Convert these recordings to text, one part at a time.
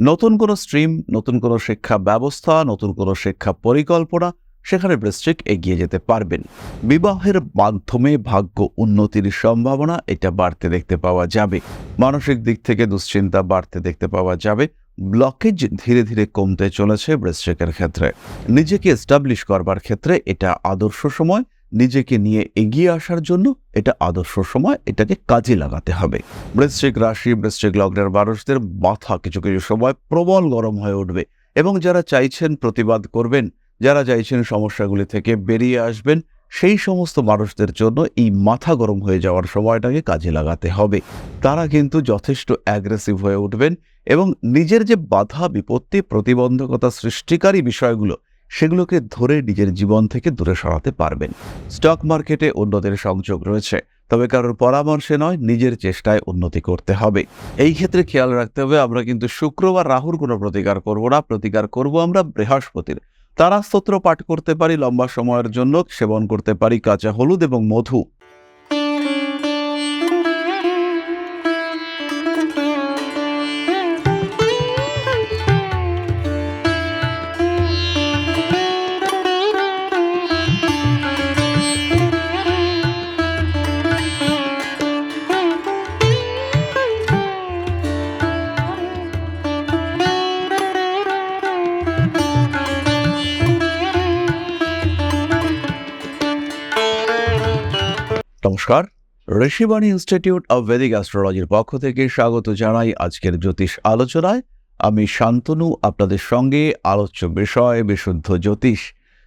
নতুন কোনো স্ট্রিম, নতুন কোনো শিক্ষা ব্যবস্থা, নতুন কোনো শিক্ষা পরিকল্পনা, সেখানে বৃশ্চিক এগিয়ে যেতে পারবেন। বিবাহের মাধ্যমে ভাগ্য উন্নতির সম্ভাবনা, এটা বাড়তে দেখতে পাওয়া যাবে। মানসিক দিক থেকে দুশ্চিন্তা বাড়তে দেখতে পাওয়া যাবে। ব্লকেজ ধীরে ধীরে কমতে চলেছে বৃশ্চিকের ক্ষেত্রে। নিজেকে এস্টাবলিশ করবার ক্ষেত্রে এটা আদর্শ সময়। নিজেকে নিয়ে এগিয়ে আসার জন্য এটা আদর্শ সময়, এটাকে কাজে লাগাতে হবে। বৃশ্চিক রাশি, বৃশ্চিক লগ্নের মানুষদের মাথা কিছু কিছু সময় প্রবল গরম হয়ে উঠবে এবং যারা চাইছেন প্রতিবাদ করবেন, যারা চাইছেন সমস্যাগুলি থেকে বেরিয়ে আসবেন, সেই সমস্ত মানুষদের জন্য এই মাথা গরম হয়ে যাওয়ার সময়টাকে কাজে লাগাতে হবে। তারা কিন্তু যথেষ্ট অ্যাগ্রেসিভ হয়ে উঠবেন এবং নিজের যে বাধা, বিপত্তি, প্রতিবন্ধকতা সৃষ্টিকারী বিষয়গুলো সেগুলোকে ধরে নিজের জীবন থেকে দূরে সরাতে পারবেন। স্টক মার্কেটে অন্যদের সংযোগ রয়েছে, তবে কারোর পরামর্শে নয়, নিজের চেষ্টায় উন্নতি করতে হবে। এই ক্ষেত্রে খেয়াল রাখতে হবে, আমরা কিন্তু শুক্রবার রাহুর কোনো প্রতিকার করব না, প্রতিকার করব আমরা বৃহস্পতির। তারা স্তোত্র পাঠ করতে পারি, লম্বা সময়ের জন্য সেবন করতে পারি, কাঁচা হলুদ এবং মধু। নমস্কার। ঋষিবাণী ইনস্টিটিউট অব ভেদিক অ্যাস্ট্রোলজির পক্ষ থেকে স্বাগত জানাই আজকের জ্যোতিষ আলোচনায়। আমি শান্তনু, আপনাদের সঙ্গে আলোচ্য বিষয়, বিশুদ্ধ জ্যোতিষ।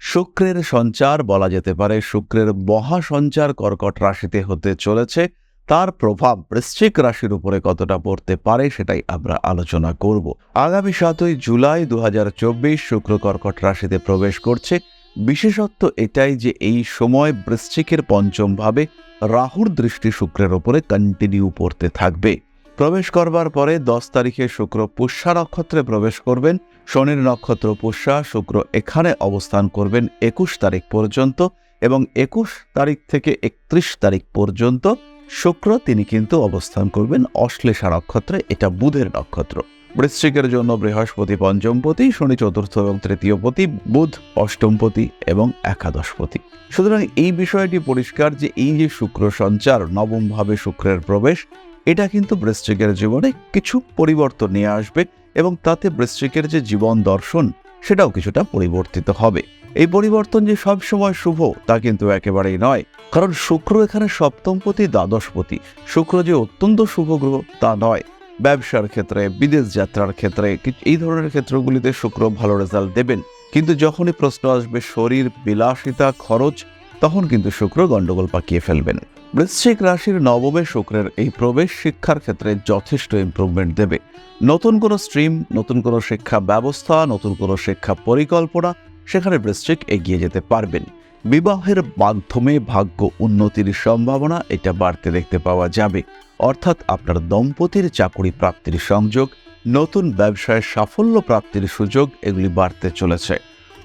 শুক্রের সঞ্চার বলা যেতে পারে, শুক্রের মহা সঞ্চার কর্কট রাশিতে হতে চলেছে। তার প্রভাব বৃশ্চিক রাশির উপরে কতটা পড়তে পারে সেটাই আমরা আলোচনা করব। আগামী সাতই জুলাই দু হাজার চব্বিশ শুক্র কর্কট রাশিতে প্রবেশ করছে। বিশেষত্ব এটাই যে এই সময় বৃশ্চিকের পঞ্চম ভাবে রাহুর দৃষ্টি শুক্রের ওপরে কন্টিনিউ পড়তে থাকবে। প্রবেশ করবার পরে দশ তারিখে শুক্র পুষ্যা নক্ষত্রে প্রবেশ করবেন, শনির নক্ষত্র পুষ্যা, শুক্র এখানে অবস্থান করবেন একুশ তারিখ পর্যন্ত এবং একুশ তারিখ থেকে একত্রিশ তারিখ পর্যন্ত শুক্র তিনি কিন্তু অবস্থান করবেন অশ্লেষা নক্ষত্রে, এটা বুধের নক্ষত্র। বৃশ্চিকের জন্য বৃহস্পতি পঞ্চমপতি, শনি চতুর্থ এবং তৃতীয়পতি, বুধ অষ্টমপতি এবং একাদশপতি। সুতরাং এই বিষয়টি পরিষ্কার যে এই যে শুক্র সঞ্চার, নবমভাবে শুক্রের প্রবেশ, এটা কিন্তু বৃশ্চিকের জীবনে কিছু পরিবর্তন নিয়ে আসবে এবং তাতে বৃশ্চিকের যে জীবন দর্শন, সেটাও কিছুটা পরিবর্তিত হবে। এই পরিবর্তন যে সব সময় শুভ, তা কিন্তু একেবারেই নয়। কারণ শুক্র এখানে সপ্তমপতি, দ্বাদশপতি। শুক্র যে অত্যন্ত শুভ গ্রহ, তা নয়। ব্যবসার ক্ষেত্রে, বিদেশ যাত্রার ক্ষেত্রে এই ধরনের ক্ষেত্রগুলিতে শুক্র ভালো রেজাল্ট দেবেন। কিন্তু যখনই প্রশ্ন আসবে শরীর বিলাসিতা, খরচ, তখন কিন্তু শুক্র গণ্ডগোল পাকিয়ে ফেলবেন। বৃশ্চিক রাশির নবমে শুক্রের এই প্রবেশ শিক্ষার ক্ষেত্রে যথেষ্ট ইমপ্রুভমেন্ট দেবে। নতুন কোনো স্ট্রিম নতুন কোনো শিক্ষা ব্যবস্থা, নতুন কোনো শিক্ষা পরিকল্পনা, সেখানে বৃশ্চিক এগিয়ে যেতে পারবেন। বিবাহের মাধ্যমে ভাগ্য উন্নতির সম্ভাবনা এটা বাড়তে দেখতে পাওয়া যাবে। অর্থাৎ আপনার দম্পতির চাকুরি প্রাপ্তির সংযোগ, নতুন ব্যবসায় সাফল্য প্রাপ্তির সুযোগ এগুলি বাড়তে চলেছে।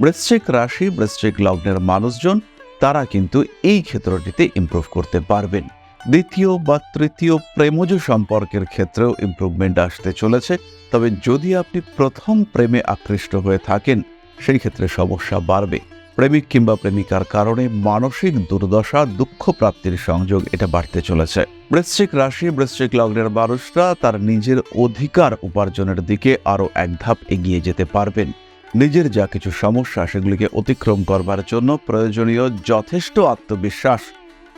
বৃশ্চিক রাশি, বৃশ্চিক লগ্নের মানুষজন, তারা কিন্তু এই ক্ষেত্রটিতে ইমপ্রুভ করতে পারবেন। দ্বিতীয় বা তৃতীয় প্রেমজ সম্পর্কের ক্ষেত্রেও ইমপ্রুভমেন্ট আসতে চলেছে। তবে যদি আপনি প্রথম প্রেমে আকৃষ্ট হয়ে থাকেন, সেই ক্ষেত্রে সমস্যা বাড়বে। প্রেমিক কিংবা প্রেমিকার কারণে মানসিক দুর্দশা দুঃখ প্রাপ্তির সংযোগ এটা বাড়তে চলেছে। বৃশ্চিক রাশি, বৃশ্চিক লগ্নের মানুষরা তার নিজের অধিকার উপার্জনের দিকে আরও এক ধাপ এগিয়ে যেতে পারবেন। নিজের যা কিছু সমস্যা সেগুলিকে অতিক্রম করবার জন্য প্রয়োজনীয় যথেষ্ট আত্মবিশ্বাস,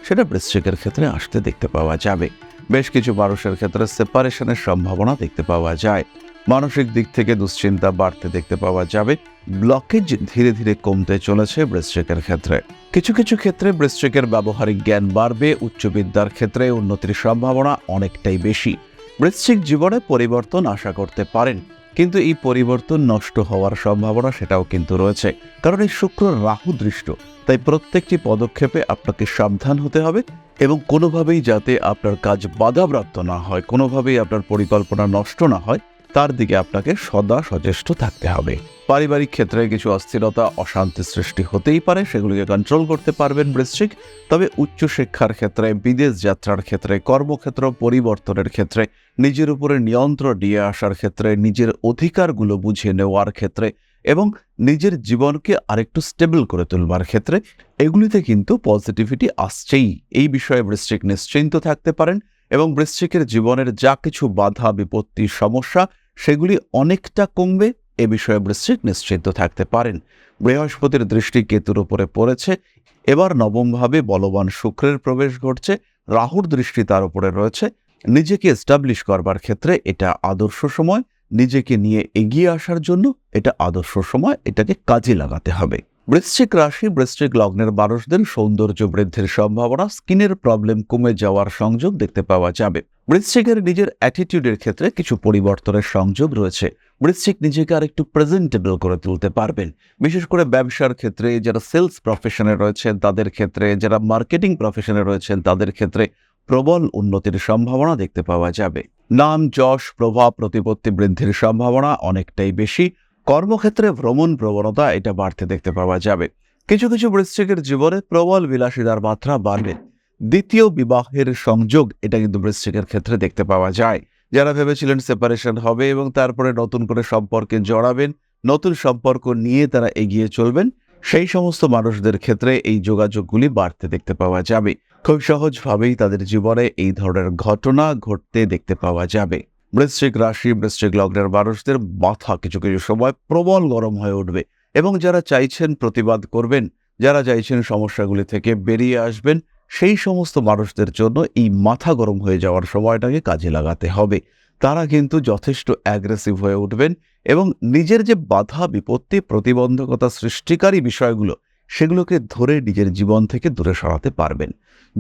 সেটা বৃশ্চিকের ক্ষেত্রে আসতে দেখতে পাওয়া যাবে। বেশ কিছু মানুষের ক্ষেত্রে সেপারেশনের সম্ভাবনা দেখতে পাওয়া যায়। মানসিক দিক থেকে দুশ্চিন্তা বাড়তে দেখতে পাওয়া যাবে। ব্লকেজ ধীরে ধীরে কমতে চলেছে বৃশ্চিকের ক্ষেত্রে। কিছু কিছু ক্ষেত্রে বৃশ্চিকের ব্যবহারিক জ্ঞান বাড়বে, উচ্চবিদ্যার ক্ষেত্রে উন্নতির সম্ভাবনা অনেকটাই বেশি। বৃশ্চিক জীবনে পরিবর্তন আশা করতে পারেন, কিন্তু এই পরিবর্তন নষ্ট হওয়ার সম্ভাবনা সেটাও কিন্তু রয়েছে। কারণ এই শুক্র রাহু দৃষ্ট, তাই প্রত্যেকটি পদক্ষেপে আপনাকে সাবধান হতে হবে এবং কোনোভাবেই যাতে আপনার কাজ বাধাপ্রাপ্ত না হয়, কোনোভাবেই আপনার পরিকল্পনা নষ্ট না হয় তার দিকে আপনাকে সদা সচেষ্ট থাকতে হবে। পারিবারিক ক্ষেত্রে কিছু অস্থিরতা, অশান্তি সৃষ্টি হতেই পারে, সেগুলিকে কন্ট্রোল করতে পারবেন বৃশ্চিক। তবে উচ্চশিক্ষার ক্ষেত্রে, বিদেশ যাত্রার ক্ষেত্রে, কর্মক্ষেত্র পরিবর্তনের ক্ষেত্রে, নিজের উপরে নিয়ন্ত্রণ নিয়ে আসার ক্ষেত্রে, নিজের অধিকারগুলো বুঝে নেওয়ার ক্ষেত্রে এবং নিজের জীবনকে আরেকটু স্টেবল করে তুলবার ক্ষেত্রে, এগুলিতে কিন্তু পজিটিভিটি আসছেই। এই বিষয়ে বৃশ্চিক নিশ্চিন্ত থাকতে পারেন এবং বৃশ্চিকের জীবনের যা কিছু বাধা, বিপত্তি, সমস্যা সেগুলি অনেকটা কমবে। এ বিষয়ে বৃশ্চিক নিশ্চিন্ত থাকতে পারেন। বৃহস্পতির দৃষ্টি কেতুর উপরে পড়েছে। এবার নবমভাবে বলবান শুক্রের প্রবেশ ঘটছে। রাহুর দৃষ্টি তার উপরে রয়েছে। নিজেকে এস্টাবলিশ করবার ক্ষেত্রে এটা আদর্শ সময়। নিজেকে নিয়ে এগিয়ে আসার জন্য এটা আদর্শ সময়। এটাকে কাজে লাগাতে হবে। বৃশ্চিক রাশি, বৃশ্চিক লগ্নের মানুষদের সৌন্দর্য বৃদ্ধির সম্ভাবনা স্কিনের প্রবলেম কমে যাওয়ার সংযোগ দেখতে পাওয়া যাবে। বৃশ্চিকের নিজের অ্যাটিটিউডের ক্ষেত্রে কিছু পরিবর্তনের সংযোগ রয়েছে। বৃশ্চিক নিজেকে আর একটু প্রেজেন্টেবল করে তুলতে পারবেন। বিশেষ করে ব্যবসার ক্ষেত্রে যারা সেলস প্রফেশনে রয়েছেন, তাদের ক্ষেত্রে, যারা মার্কেটিং প্রফেশনে রয়েছেন, তাদের ক্ষেত্রে প্রবল উন্নতির সম্ভাবনা দেখতে পাওয়া যাবে। নাম, যশ, প্রভাব, প্রতিপত্তি বৃদ্ধির সম্ভাবনা অনেকটাই বেশি। কর্মক্ষেত্রে ভ্রমণ প্রবণতা এটা বাড়তে দেখতে পাওয়া যাবে। কিছু কিছু বৃশ্চিকের জীবনে প্রবল বিলাসিতার মাত্রা বাড়বে। দ্বিতীয় বিবাহের সংযোগ এটা কিন্তু বৃশ্চিকের ক্ষেত্রে দেখতে পাওয়া যায়। যারা ভেবেছিলেন সেপারেশন হবে এবং তারপরে নতুন করে সম্পর্কে জড়াবেন, নতুন সম্পর্ক নিয়ে তারা এগিয়ে চলবেন, সেই সমস্ত মানুষদের ক্ষেত্রে এই যোগাযোগগুলি বাড়তে দেখতে পাওয়া যাবে। খুব সহজভাবেই তাদের জীবনে এই ধরনের ঘটনা ঘটতে দেখতে পাওয়া যাবে। বৃশ্চিক রাশি, বৃশ্চিক লগ্নের মানুষদের মাথা কিছু কিছু সময় প্রবল গরম হয়ে উঠবে এবং যারা চাইছেন প্রতিবাদ করবেন, যারা চাইছেন সমস্যাগুলি থেকে বেরিয়ে আসবেন, সেই সমস্ত মানুষদের জন্য এই মাথা গরম হয়ে যাওয়ার সময়টাকে কাজে লাগাতে হবে। তারা কিন্তু যথেষ্ট অ্যাগ্রেসিভ হয়ে উঠবেন এবং নিজের যে বাধা বিপত্তি প্রতিবন্ধকতা সৃষ্টিকারী বিষয়গুলো সেগুলোকে ধরে নিজের জীবন থেকে দূরে সরাতে পারবেন।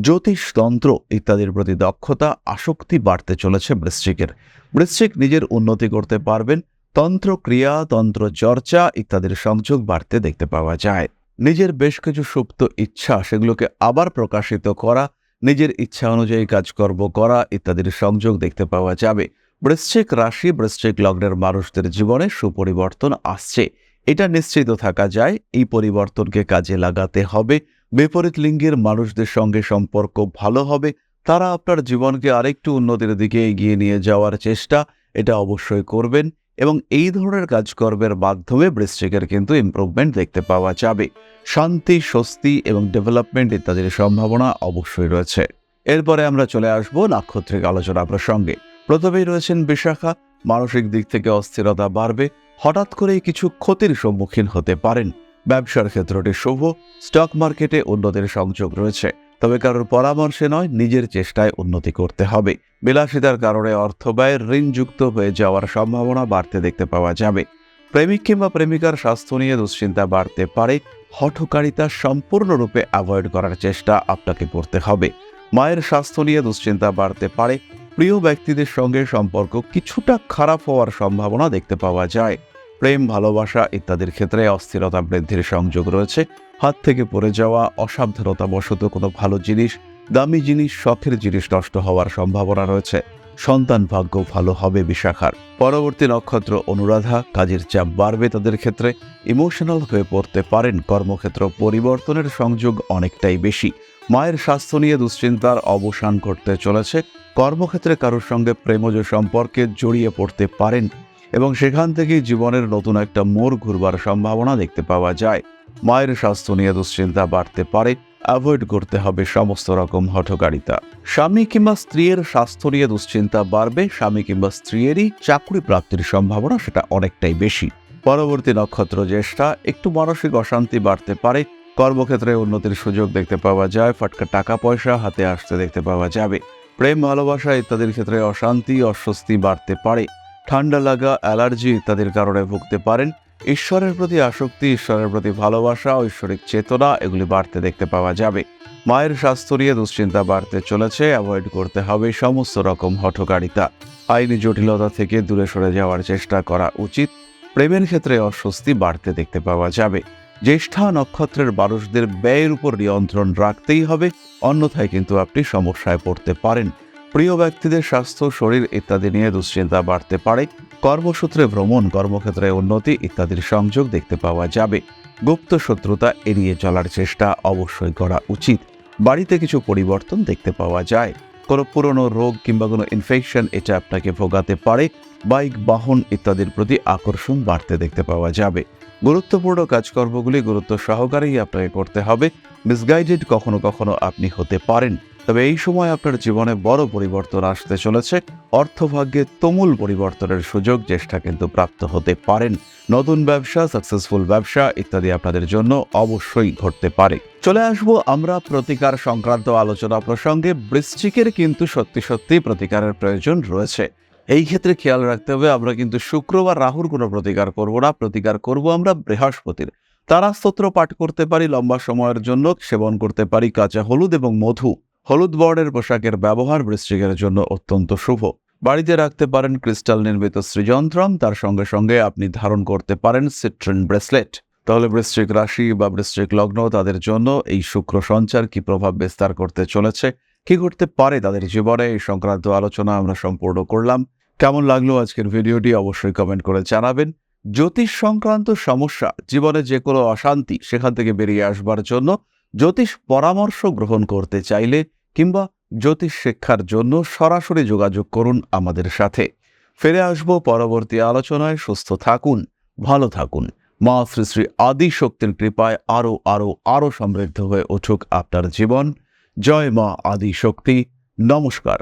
জ্যোতিষতন্ত্র ইত্যাদির প্রতি দক্ষতা, আসক্তি বাড়তে চলেছে বৃশ্চিকের। বৃশ্চিক নিজের উন্নতি করতে পারবেন। তন্ত্র ক্রিয়া, তন্ত্র চর্চা ইত্যাদির সংযোগ বাড়তে দেখতে পাওয়া যায়। নিজের বেশ কিছু সুপ্ত ইচ্ছা সেগুলোকে আবার প্রকাশিত করা, নিজের ইচ্ছা অনুযায়ী কাজকর্ম করা ইত্যাদির সংযোগ দেখতে পাওয়া যাবে। বৃশ্চিক রাশি, বৃশ্চিক লগ্নের মানুষদের জীবনে সুপরিবর্তন আসছে। এটা নিশ্চিত থাকা যায়, এই পরিবর্তনকে কাজে লাগাতে হবে। বিপরীত লিঙ্গের মানুষদের সঙ্গে সম্পর্ক ভালো হবে। তারা আপনার জীবনকে আরেকটু উন্নতির দিকে এগিয়ে নিয়ে যাওয়ার চেষ্টা, এটা অবশ্যই করবেন এবং এই ধরনের কাজকর্মের মাধ্যমে বৃশ্চিকের কিন্তু ইমপ্রুভমেন্ট দেখতে পাওয়া যাবে। শান্তি, স্বস্তি এবং ডেভেলপমেন্ট ইত্যাদির সম্ভাবনা অবশ্যই রয়েছে। এরপরে আমরা চলে আসব নাক্ষত্রিক আলোচনা প্রসঙ্গে। প্রথমেই রয়েছেন বিশাখা, মানসিক দিক থেকে অস্থিরতা বাড়বে হঠাৎ করেই কিছু ক্ষতির সম্মুখীন হতে পারেন। ব্যবসার ক্ষেত্রটি শুভ, স্টক মার্কেটে উন্নতির সংযোগ রয়েছে। তবে কারোর পরামর্শে নয়, নিজের চেষ্টায় উন্নতি করতে হবে। বিলাসিতার কারণে অর্থ ব্যয়ের ঋণযুক্ত হয়ে যাওয়ার সম্ভাবনা বাড়তে দেখতে পাওয়া যাবে। প্রেমিক কিংবা প্রেমিকার স্বাস্থ্য নিয়ে দুশ্চিন্তা বাড়তে পারে। হঠকারিতা সম্পূর্ণরূপে অ্যাভয়েড করার চেষ্টা আপনাকে করতে হবে। মায়ের স্বাস্থ্য নিয়ে দুশ্চিন্তা বাড়তে পারে। প্রিয় ব্যক্তিদের সঙ্গে সম্পর্ক কিছুটা খারাপ হওয়ার সম্ভাবনা দেখতে পাওয়া যায়। প্রেম, ভালোবাসা ইত্যাদির ক্ষেত্রে অস্থিরতা বৃদ্ধির সংযোগ রয়েছে। হাত থেকে পড়ে যাওয়া, অসাবধানতাবশত কোনো ভালো জিনিস, দামি জিনিস, শখের জিনিস নষ্ট হওয়ার সম্ভাবনা রয়েছে। সন্তান ভাগ্য ভালো হবে বিশাখার। পরবর্তী নক্ষত্র অনুরাধা, কাজের চাপ বাড়বে তাদের ক্ষেত্রে। ইমোশনাল হয়ে পড়তে পারেন, কর্মক্ষেত্র পরিবর্তনের সংযোগ অনেকটাই বেশি। মায়ের স্বাস্থ্য নিয়ে দুশ্চিন্তার অবসান ঘটতে চলেছে। কর্মক্ষেত্রে কারোর সঙ্গে প্রেমজ সম্পর্কে জড়িয়ে পড়তে পারেন এবং সেখান থেকেই জীবনের নতুন একটা মোড় ঘুরবার সম্ভাবনা দেখতে পাওয়া যায়। মায়ের স্বাস্থ্য নিয়ে দুশ্চিন্তা বাড়তে পারে, অ্যাভয়েড করতে হবে সমস্ত রকম হঠকারিতা। স্বামী কিংবা স্ত্রীর স্বাস্থ্য নিয়ে দুশ্চিন্তা বাড়বে, স্বামী কিংবা স্ত্রীরই চাকরি প্রাপ্তির সম্ভাবনা সেটা অনেকটাই বেশি। পরবর্তী নক্ষত্র জ্যেষ্ঠা, একটু মানসিক অশান্তি বাড়তে পারে, কর্মক্ষেত্রে উন্নতির সুযোগ দেখতে পাওয়া যায়, ফাটকা টাকা পয়সা হাতে আসতে দেখতে পাওয়া যাবে। প্রেম, ভালোবাসা ইত্যাদির ক্ষেত্রে অশান্তি, অস্বস্তি বাড়তে পারে। ঠান্ডা লাগা, অ্যালার্জি ইত্যাদির কারণে ভুগতে পারেন। ঈশ্বরের প্রতি আসক্তি, ঈশ্বরের প্রতি ভালোবাসা, ঐশ্বরিক চেতনা, এগুলি বাড়তে দেখতে পাওয়া যাবে। মায়ের স্বাস্থ্য নিয়ে দুশ্চিন্তা বাড়তে চলেছে, অ্যাভয়েড করতে হবে সমস্ত রকম হঠকারিতা। আইনি জটিলতা থেকে দূরে সরে যাওয়ার চেষ্টা করা উচিত। প্রেমের ক্ষেত্রে অস্বস্তি বাড়তে দেখতে পাওয়া যাবে। জ্যেষ্ঠা নক্ষত্রের মানুষদের ব্যয়ের উপর নিয়ন্ত্রণ রাখতেই হবে, অন্যথায় কিন্তু আপনি সমস্যায় পড়তে পারেন। প্রিয় ব্যক্তিদের স্বাস্থ্য, শরীর ইত্যাদি নিয়ে দুশ্চিন্তা বাড়তে পারে। কর্মসূত্রে ভ্রমণ, কর্মক্ষেত্রে উন্নতি ইত্যাদির সংযোগ দেখতে পাওয়া যাবে। গুপ্ত শত্রুতা এড়িয়ে চলার চেষ্টা অবশ্যই করা উচিত। বাড়িতে কিছু পরিবর্তন দেখতে পাওয়া যায়। কোনো পুরনো রোগ কিংবা কোনো ইনফেকশন এটা আপনাকে ভোগাতে পারে। বাইক, বাহন ইত্যাদির প্রতি আকর্ষণ বাড়তে দেখতে পাওয়া যাবে। গুরুত্বপূর্ণ কাজকর্মগুলি গুরুত্ব সহকারেই আপনাকে করতে হবে। মিসগাইডেড কখনো কখনো আপনি হতে পারেন। তবে এই সময় আপনার জীবনে বড় পরিবর্তন আসতে চলেছে। অর্থভাগ্যে তুমুল পরিবর্তনের সুযোগ জ্যেষ্ঠা কিন্তু প্রাপ্ত হতে পারেন। নতুন ব্যবসা সাকসেসফুল ব্যবসা ইত্যাদি আপনাদের জন্য অবশ্যই ঘটতে পারে। চলে আসব আমরা প্রতিকার সংক্রান্ত আলোচনা প্রসঙ্গে। বৃশ্চিকের কিন্তু সত্যি সত্যি প্রতিকারের প্রয়োজন রয়েছে। এই ক্ষেত্রে খেয়াল রাখতে হবে, আমরা কিন্তু শুক্রবার রাহুর কোনো প্রতিকার করব না। প্রতিকার করব আমরা বৃহস্পতির। তারা স্তোত্র পাঠ করতে পারি, লম্বা সময়ের জন্য সেবন করতে পারি, কাঁচা হলুদ এবং মধু। হলুদ বর্ণের পোশাকের ব্যবহার বৃশ্চিকের জন্য অত্যন্ত শুভ। বাড়িতে রাখতে পারেন ক্রিস্টাল নির্মিত শ্রীযন্ত্রম তার সঙ্গে সঙ্গে আপনি ধারণ করতে পারেন সিট্রিন ব্রেসলেট। তাহলে বৃশ্চিক রাশি বা বৃশ্চিক লগ্ন তাদের জন্য এই শুক্র সঞ্চার কি প্রভাব বিস্তার করতে চলেছে, কি করতে পারে তাদের জীবনে, এই সংক্রান্ত আলোচনা আমরা সম্পূর্ণ করলাম। কেমন লাগল আজকের ভিডিওটি অবশ্যই কমেন্ট করে জানাবেন। জ্যোতিষ সংক্রান্ত সমস্যা, জীবনে যে কোনো অশান্তি সেখান থেকে বেরিয়ে আসবার জন্য জ্যোতিষ পরামর্শ গ্রহণ করতে চাইলে কিংবা জ্যোতিষ শিক্ষার জন্য সরাসরি যোগাযোগ করুন আমাদের সাথে। ফিরে আসব পরবর্তী আলোচনায়। সুস্থ থাকুন, ভালো থাকুন। মা শ্রী শ্রী আদি শক্তির কৃপায় আরও আরও আরও সমৃদ্ধ হয়ে উঠুক আপনার জীবন। জয় মা আদি শক্তি। নমস্কার।